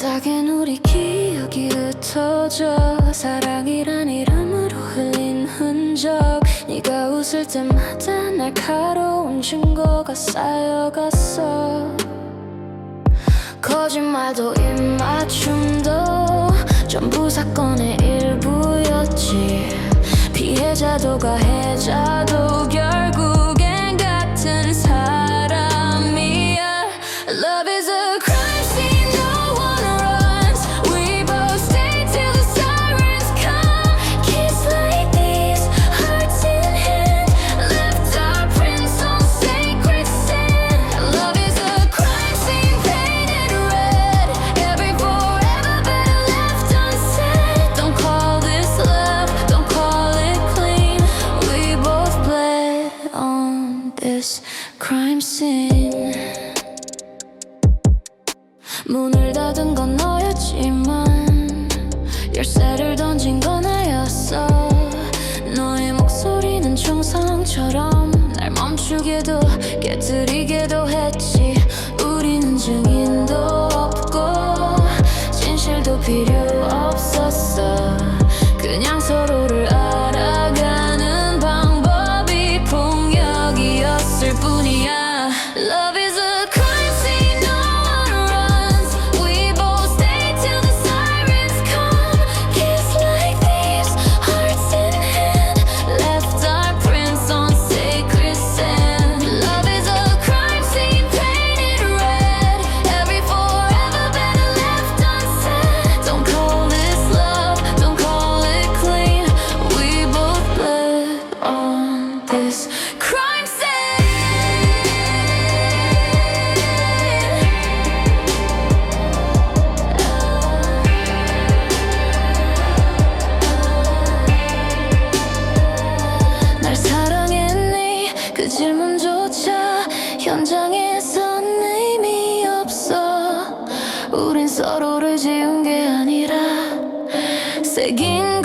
딱엔 우리 기억이 흩어져. 사랑이란 이름으로 흘린 흔적. 네가 웃을 때마다 날카로운 증거가 쌓여갔어. 거짓말도 입맞춤도 전부 사건의 일부였지. 피해자도 가해자도 결국 scene 문을 닫은 건 너였지만 열쇠를 던진 건 나였어. 너의 목소리는 총성처럼 날 멈추게도 깨뜨리게도 했지. 우리는 증인도 this crime scene. 날 사랑했니 그 질문조차 현장에선 의미 없어. 우린 서로를 지운 게 아니라 새긴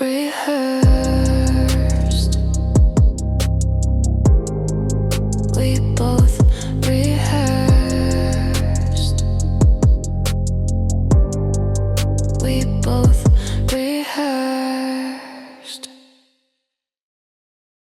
rehearsed. We both rehearsed. We both